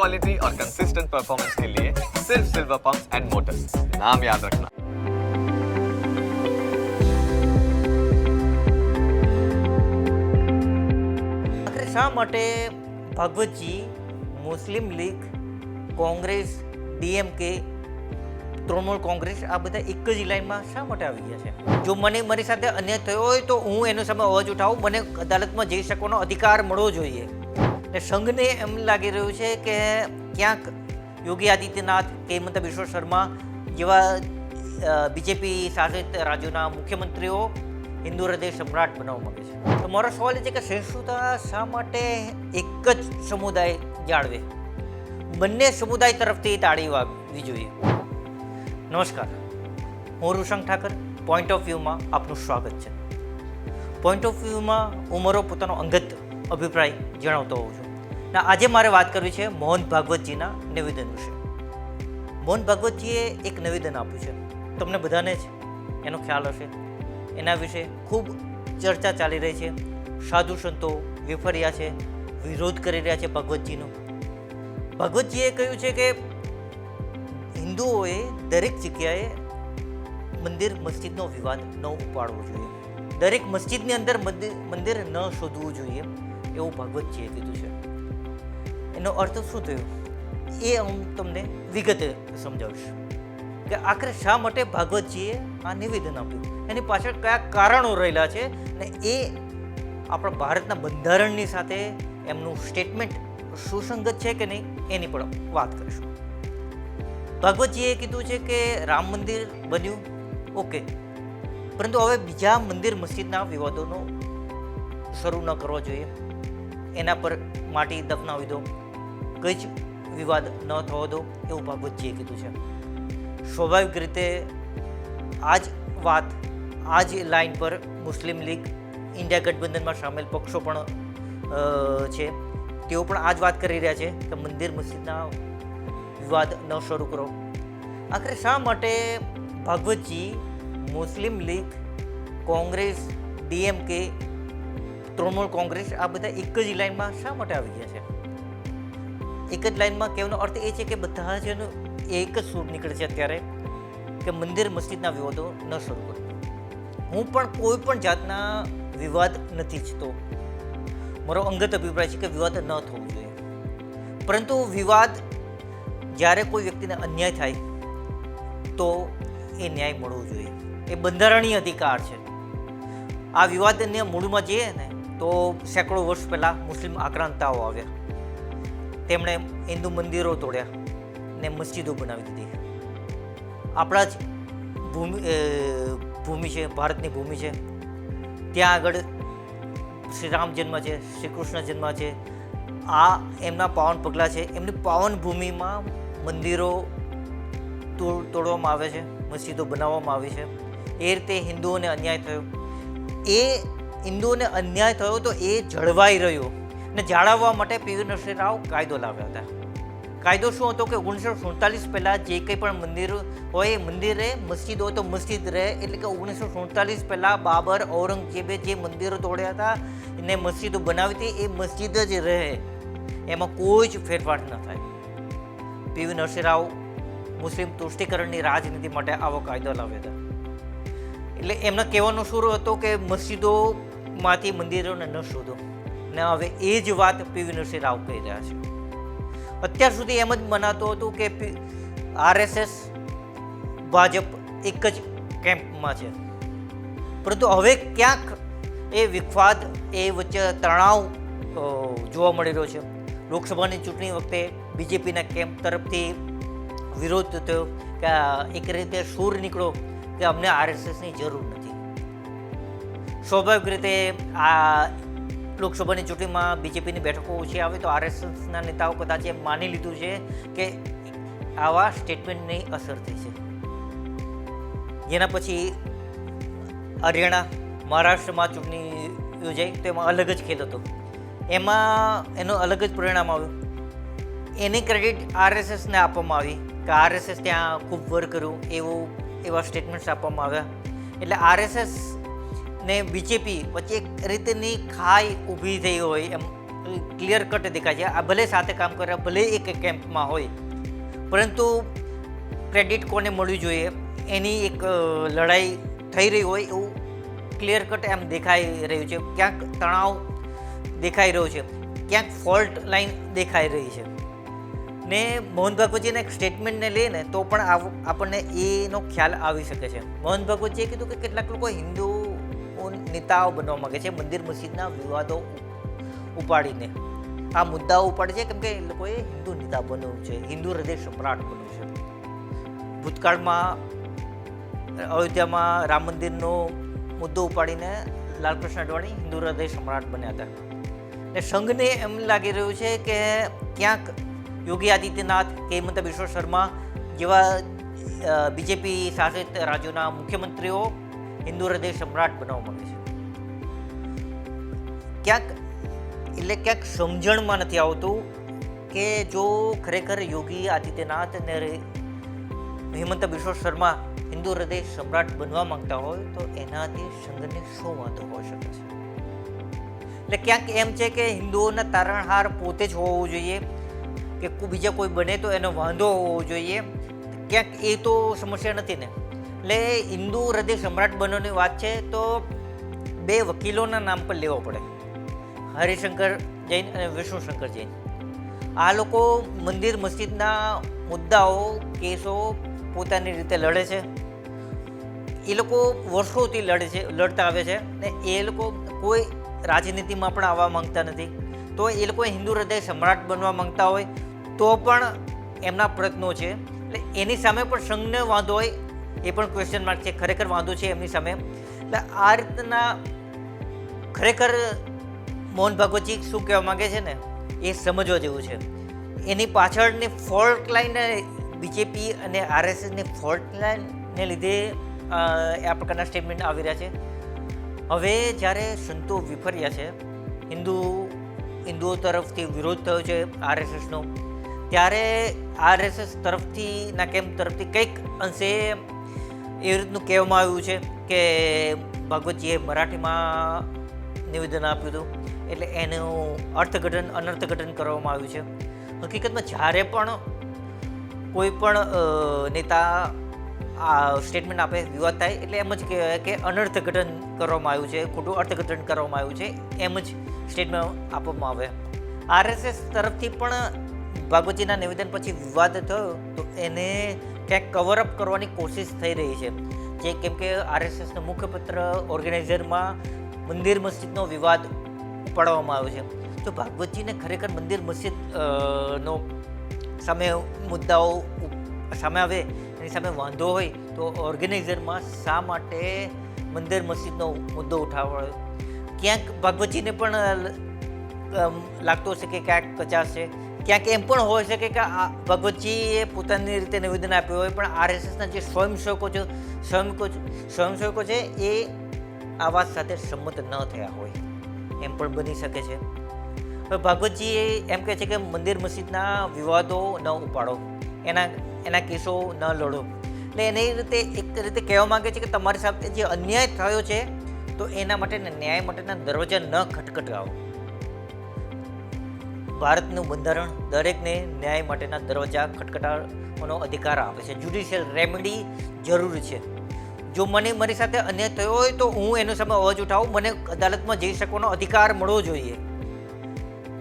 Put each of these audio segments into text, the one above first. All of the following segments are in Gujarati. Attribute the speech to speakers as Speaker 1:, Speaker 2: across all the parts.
Speaker 1: क्वालिटी और कंसिस्टेंट परफॉर्मेंस के लिए सिर्फ सिल्वर पंप्स एंड मोटर्स नाम याद रखना
Speaker 2: આખરે શા માટે Bhagwatji Muslim League Congress DMK Trinamool Congress આ બધા એક જ લાઈનમાં શા માટે આવી ગયા છે જો મને મારી સાથે અન્યાય થયો હોય તો હું એનો સામે અવાજ ઉઠાવું મને અદાલતમાં જઈ શકવાનો અધિકાર મળવો જોઈએ ને સંઘને એમ લાગી રહ્યું છે કે ક્યાંક યોગી આદિત્યનાથ કે હિમંત બિશ્વ શર્મા જેવા બીજેપી શાસિત રાજ્યોના મુખ્યમંત્રીઓ હિન્દુ હૃદય સમ્રાટ બનાવવા માંગે છે. તો મારો સવાલ એ છે કે સહિષ્ણુતા શા માટે એક જ સમુદાય જાળવે? બંને સમુદાય તરફથી તાળી વાગવી જોઈએ. નમસ્કાર. હું ઋષંગ ઠાકર પોઈન્ટ ઓફ વ્યૂમાં આપનું સ્વાગત છે. પોઈન્ટ ઓફ વ્યૂમાં ઉમરો પોતાનો અંગત અભિપ્રાય જણાવતો હોઉં છું. ના, આજે મારે વાત કરવી છે મોહન ભાગવતજીના નિવેદન વિશે મોહન ભાગવતજીએ એક નિવેદન આપ્યું છે. તમને બધાને જ એનો ખ્યાલ હશે. એના વિશે ખૂબ ચર્ચા ચાલી રહી છે. સાધુ સંતો વિફર્યા છે, વિરોધ કરી રહ્યા છે ભગવતજીનો. ભગવતજીએ કહ્યું છે કે હિન્દુઓએ દરેક જગ્યાએ મંદિર મસ્જિદનો વિવાદ ન ઉપાડવો જોઈએ. દરેક મસ્જિદની અંદર મંદિર ન શોધવું જોઈએ. એવું ભગવતજીએ કીધું છે. એનો અર્થ શું થયો? એ હું તમને વિગતે સમજાવીશ કે આખરે શા માટે ભાગવતજીએ આ નિવેદન આપ્યું? એની પાછળ કયા કારણો રહેલા છે ને એ આપણા ભારતના બંધારણની સાથે એમનું સ્ટેટમેન્ટ સુસંગત છે કે નહીં એની પણ વાત કરીશું. ભાગવતજીએ કીધું છે કે રામ મંદિર બન્યું. ઓકે. પરંતુ હવે બીજા મંદિર મસ્જિદના વિવાદોનો શરૂ ન કરવો જોઈએ. એના પર માટી દફનાવી દો. કંઈ જ વિવાદ ન થવો દો એવું ભાગવતજીએ કીધું છે. સ્વાભાવિક રીતે આ જ વાત, આ જ લાઈન પર મુસ્લિમ લીગ ઇન્ડિયા ગઠબંધનમાં સામેલ પક્ષો પણ છે. તેઓ પણ આ જ વાત કરી રહ્યા છે કે મંદિર મસ્જિદના વિવાદ ન શરૂ કરો. આખરે શા માટે ભાગવતજી મુસ્લિમ લીગ કોંગ્રેસ, ડીએમકે તૃણમૂળ કોંગ્રેસ આ બધા એક જ લાઈનમાં શા માટે આવી ગયા છે? એક જ લાઈનમાં કહેવાનો અર્થ એ છે કે બધા જ એનો એક જ સૂર નીકળે છે અત્યારે કે મંદિર મસ્જિદના વિવાદો ન શરૂ કરો. હું પણ કોઈ પણ જાતના વિવાદ નથી ઈચ્છતો. મારો અંગત અભિપ્રાય છે કે વિવાદ ન થવો જોઈએ. પરંતુ વિવાદ જ્યારે કોઈ વ્યક્તિને અન્યાય થાય તો એ ન્યાય મળવો જોઈએ. એ બંધારણીય અધિકાર છે. આ વિવાદને મૂળમાં જઈએ ને તો સેંકડો વર્ષ પહેલાં મુસ્લિમ આક્રાંતાઓ આવ્યા. તેમણે હિન્દુ મંદિરો તોડ્યા ને મસ્જિદો બનાવી દીધી. આપણા જ ભૂમિ ભૂમિ છે, ભારતની ભૂમિ છે. ત્યાં આગળ શ્રી રામ જન્મ છે શ્રી કૃષ્ણ જન્મ છે. આ એમના પાવન પગલાં છે. એમની પાવન ભૂમિમાં મંદિરો તોડ, તોડવામાં આવે છે, મસ્જિદો બનાવવામાં આવી છે. એ રીતે હિન્દુઓને અન્યાય થયો. એ હિન્દુઓને અન્યાય થયો તો એ જળવાઈ રહ્યો. ને જાળવવા માટે પીવી નરસિંહ રાવ કાયદો લાવ્યા હતા. કાયદો શું હતો કે ઓગણીસો સુડતાલીસ પહેલાં જે કંઈ પણ મંદિર હોય મંદિરે મસ્જિદ હોય તો મસ્જિદ રહે. એટલે કે ઓગણીસો સુડતાલીસ પહેલાં બાબર, ઔરંગઝેબે જે મંદિરો તોડ્યા હતા, એને મસ્જિદો બનાવી હતી, એ મસ્જિદ જ રહે. એમાં કોઈ જ ફેરફાર ન થાય. પીવી નરસિંહ રાવ મુસ્લિમ તુષ્ટિકરણની રાજનીતિ માટે આવો કાયદો લાવ્યો હતા. એટલે એમના કહેવાનો સુર હતો કે મસ્જિદોમાંથી મંદિરોને ન શોધો. ને હવે એ જ વાત પીવી નરસિંહ રાવ કહી રહ્યા છે. અત્યાર સુધી એમ જ મનાતું હતું કે આરએસએસ, ભાજપ એક જ કેમ્પમાં છે. પરંતુ હવે ક્યાંક એ વિખવાદ, એ વચ્ચે તણાવ જોવા મળી રહ્યો છે. લોકસભાની ચૂંટણી વખતે બીજેપીના કેમ્પ તરફથી વિરોધ થયો કે એક રીતે સૂર નીકળો કે અમને આરએસએસની જરૂર નથી. સ્વાભાવિક રીતે આ લોકસભાની ચૂંટણીમાં બીજેપીની બેઠકો ઓછી આવે તો આરએસએસના નેતાઓ કદાચ એમ માની લીધું છે કે આવા સ્ટેટમેન્ટની અસર થઈ છે. જેના પછી હરિયાણા, મહારાષ્ટ્રમાં ચૂંટણી યોજાઈ તો એમાં અલગ જ ખેલ હતો. એમાં એનું અલગ જ પરિણામ આવ્યું. એની ક્રેડિટ આરએસએસને આપવામાં આવી કે આરએસએસ ત્યાં ખૂબ વર્ક કર્યું એવું એવા સ્ટેટમેન્ટ્સ આપવામાં આવ્યા. એટલે આરએસએસ ને બીજેપી વચ્ચે એક રીતની ખાઈ ઊભી થઈ હોય એમ ક્લિયર કટ દેખાય છે. આ ભલે સાથે કામ કરે, ભલે એક કેમ્પમાં હોય, પરંતુ ક્રેડિટ કોને મળવું જોઈએ? એની એક લડાઈ થઈ રહી હોય એવું ક્લિયર કટ એમ દેખાઈ રહ્યું છે. ક્યાંક તણાવ દેખાઈ રહ્યો છે, ક્યાંક ફોલ્ટ લાઈન દેખાઈ રહી છે. ને મોહન ભાગવતજીના એક સ્ટેટમેન્ટને લઈને તો પણ આપણને એનો ખ્યાલ આવી શકે છે. મોહન ભાગવતજીએ કીધું કે કેટલાક લોકો હિન્દુ નેતાઓ બનવા માગે છે. મંદિર મસ્જિદના વિવાદો ઉપાડીને. આ મુદ્દાઓ ઉપાડે છે કેમ કે એ લોકોએ હિન્દુ નેતા બનવું છે. હિન્દુ હૃદય સમ્રાટ બનવું છે. ભૂતકાળમાં અયોધ્યામાં રામ મંદિરનો મુદ્દો ઉપાડીને લાલકૃષ્ણ અડવાણી હિન્દુ હૃદય સમ્રાટ બન્યા હતા. ને સંઘને એમ લાગી રહ્યું છે કે ક્યાંક યોગી આદિત્યનાથ કે હિમંત બિશ્વ શર્મા જેવા બીજેપી શાસિત રાજ્યોના મુખ્યમંત્રીઓ હિન્દુ હૃદય સમ્રાટ બનાવવા માંગે છે. ક્યાંક, એટલે ક્યાંક સમજણમાં નથી આવતું કે જો ખરેખર યોગી આદિત્યનાથ અને હેમંત બિશ્વ શર્મા હિન્દુ હૃદય સમ્રાટ બનવા માંગતા હોય તો એનાથી સંઘને શું વાંધો હોઈ શકે છે? એટલે ક્યાંક એમ છે કે હિન્દુઓના તારણહાર પોતે જ હોવું જોઈએ કો- બીજા કોઈ બને તો એનો વાંધો હોવો જોઈએ. ક્યાંક એ તો સમસ્યા નથી ને. એટલે હિન્દુ હૃદય સમ્રાટ બનવાની વાત છે, તો બે વકીલોના નામ પર લેવો પડે. હરિશંકર જૈન અને વિષ્ણુશંકર જૈન. આ લોકો મંદિર મસ્જિદના મુદ્દાઓ, કેસો પોતાની રીતે લડે છે. એ લોકો વર્ષોથી લડે છે, લડતા આવે છે ને એ લોકો કોઈ રાજનીતિમાં પણ આવવા માંગતા નથી. તો એ લોકો હિન્દુ હૃદય સમ્રાટ બનવા માંગતા હોય તો પણ એમના પ્રયત્નો છે. એટલે એની સામે પણ સંઘને વાંધો હોય એ પણ ક્વેશ્ચન માર્ક છે. ખરેખર વાંધો છે એમની સામે. એટલે આ રીતના ખરેખર મોહન ભાગવતજી શું કહેવા માંગે છે ને, એ સમજવા જેવું છે. એની પાછળની ફોલ્ટ લાઈન બીજેપી અને આરએસએસની ફોલ્ટ લાઈનને લીધે આ પ્રકારના સ્ટેટમેન્ટ આવી રહ્યા છે. હવે જ્યારે સંતો વિફર્યા છે, હિન્દુ, હિન્દુઓ તરફથી વિરોધ થયો છે આરએસએસનો ત્યારે આરએસએસ તરફથી ના કેમ્પ તરફથી કંઈક અંશે એ રીતનું કહેવામાં આવ્યું છે કે ભગવતજીએ મરાઠીમાં નિવેદન આપ્યું હતું. એટલે એનું અર્થઘટન, અનર્થઘટન કરવામાં આવ્યું છે. હકીકતમાં જ્યારે પણ કોઈ પણ નેતા આ સ્ટેટમેન્ટ આપે, વિવાદ થાય, એટલે એમ જ કહેવાય કે અનર્થઘટન કરવામાં આવ્યું છે, ખોટું અર્થઘટન કરવામાં આવ્યું છે, એમ જ સ્ટેટમેન્ટ આપવામાં આવે. આરએસએસ તરફથી પણ ભાગવતજીના નિવેદન પછી વિવાદ થયો, તો એને ક્યાંક કવરઅપ કરવાની કોશિશ થઈ રહી છે. જે કેમ કે આરએસએસના મુખપત્ર ઓર્ગેનાઇઝરમાં મંદિર મસ્જિદનો વિવાદ ઉપાડવામાં આવ્યો છે. તો ભાગવતજીને ખરેખર મંદિર મસ્જિદ નો સામે મુદ્દાઓ સામે આવે, એની સામે વાંધો હોય, તો ઓર્ગેનાઇઝરમાં શા માટે મંદિર મસ્જિદનો મુદ્દો ઉઠાવ્યો? ક્યાંક ભાગવતજીને પણ લાગતો હશે કે ક્યાંક કચાશ છે. ક્યાંક એમ પણ હોઈ શકે કે આ ભગવતજીએ પોતાની રીતે નિવેદન આપ્યું હોય, પણ આરએસએસના જે સ્વયંસેવકો છે, સ્વયંકો સ્વયંસેવકો છે, એ આ વાત સાથે સંમત ન થયા હોય. એમ પણ બની શકે છે. હવે ભાગવતજી એમ કહે છે કે મંદિર મસ્જિદના વિવાદો ન ઉપાડો. એના એના કેસો ન લડો. એટલે એની રીતે એક રીતે કહેવા માંગે છે કે તમારી સાથે જે અન્યાય થયો છે, તો એના માટે ન્યાય માટેના દરવાજા ન ખટખટાવો. ભારતનું બંધારણ દરેકને ન્યાય માટેના દરવાજા ખટખટાવવાનો અધિકાર આપે છે. જ્યુડિશિયલ રેમેડી જરૂરી છે. જો મને મારી સાથે અન્યાય થયો હોય તો હું એનો સામે અવાજ ઉઠાવું. મને અદાલતમાં જઈ શકવાનો અધિકાર મળવો જોઈએ.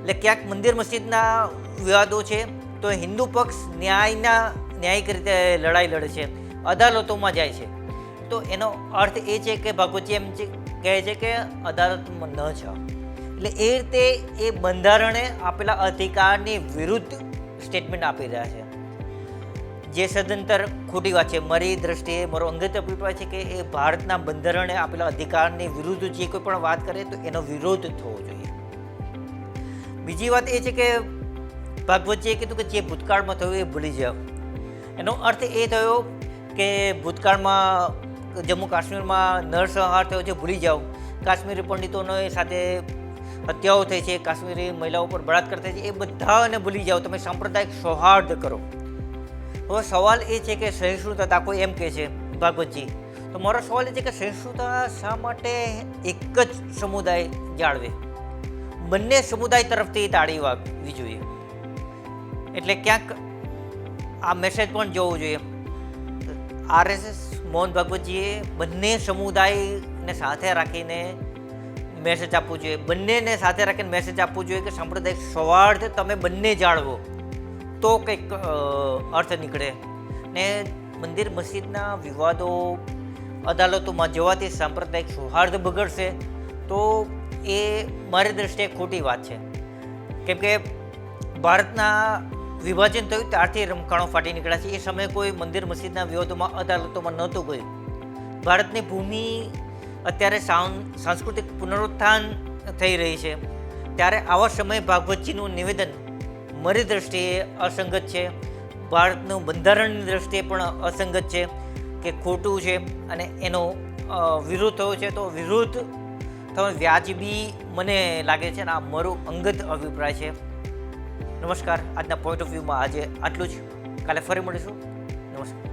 Speaker 2: એટલે ક્યાંક મંદિર મસ્જિદના વિવાદો છે, તો હિન્દુ પક્ષ ન્યાયના, ન્યાયિક રીતે લડાઈ લડે છે, અદાલતોમાં જાય છે. તો એનો અર્થ એ છે કે ભગવતજી એમ કહે છે કે અદાલતમાં ન જાઓ. એટલે એ રીતે એ બંધારણે આપેલા અધિકારની વિરુદ્ધ સ્ટેટમેન્ટ આપી રહ્યા છે. જે સદંતર ખોટી વાત છે. મારી દ્રષ્ટિએ, મારો અંગત અભિપ્રાય છે કે એ ભારતના બંધારણે આપેલા અધિકારની વિરુદ્ધ જે કોઈ પણ વાત કરે તો એનો વિરોધ થવો જોઈએ. બીજી વાત એ છે કે ભાગવતજીએ કીધું કે જે ભૂતકાળમાં થયું એ ભૂલી જાઓ. એનો અર્થ એ થયો કે ભૂતકાળમાં જમ્મુ કાશ્મીરમાં નરસંહાર થયો છે, ભૂલી જાઓ. કાશ્મીરી પંડિતોને સાથે હત્યાઓ થઈ છે, કાશ્મીરી મહિલાઓ પર બળાત્કાર થાય છે, એ બધાને ભૂલી જાઓ, તમે સાંપ્રદાયિક સૌહાર્દ કરો. હવે સવાલ એ છે કે સહિષ્ણુતા કોઈ એમ કહે છે ભાગવતજી. તો મારો સવાલ એ છે કે સહિષ્ણુતા શા માટે એક જ સમુદાય જાળવે? બંને સમુદાય તરફથી તાળી વાગવી જોઈએ. એટલે ક્યાંક આ મેસેજ પણ જોવો જોઈએ. આરએસએસ મોહન ભાગવતજીએ બંને સમુદાયને સાથે રાખીને મેસેજ આપવું જોઈએ. બંનેને સાથે રાખીને મેસેજ આપવું જોઈએ કે સાંપ્રદાયિક સૌહાર્દ તમે બંને જાળવો. તો કંઈક અર્થ નીકળે. ને મંદિર મસ્જિદના વિવાદો અદાલતોમાં જવાથી સાંપ્રદાયિક સૌહાર્દ બગડશે, તો એ મારી દ્રષ્ટિએ ખોટી વાત છે. કેમ કે ભારતના વિભાજન થયું ત્યારથી રમખાણો ફાટી નીકળ્યા છે. એ સમયે કોઈ મંદિર મસ્જિદના વિવાદોમાં અદાલતોમાં નહોતું ગયું. ભારતની ભૂમિ અત્યારે સાંસ્કૃતિક પુનરુત્થાન થઈ રહી છે. ત્યારે આવા સમયે ભાગવતજીનું નિવેદન મારી દ્રષ્ટિએ અસંગત છે. ભારતનું બંધારણની દ્રષ્ટિએ પણ અસંગત છે કે ખોટું છે અને એનો વિરોધ થયો છે. તો વિરોધ થવા વ્યાજબી મને લાગે છે અને આ મારો અંગત અભિપ્રાય છે. નમસ્કાર. આજના પોઈન્ટ ઓફ વ્યૂમાં આજે આટલું જ. કાલે ફરી મળીશું. નમસ્કાર.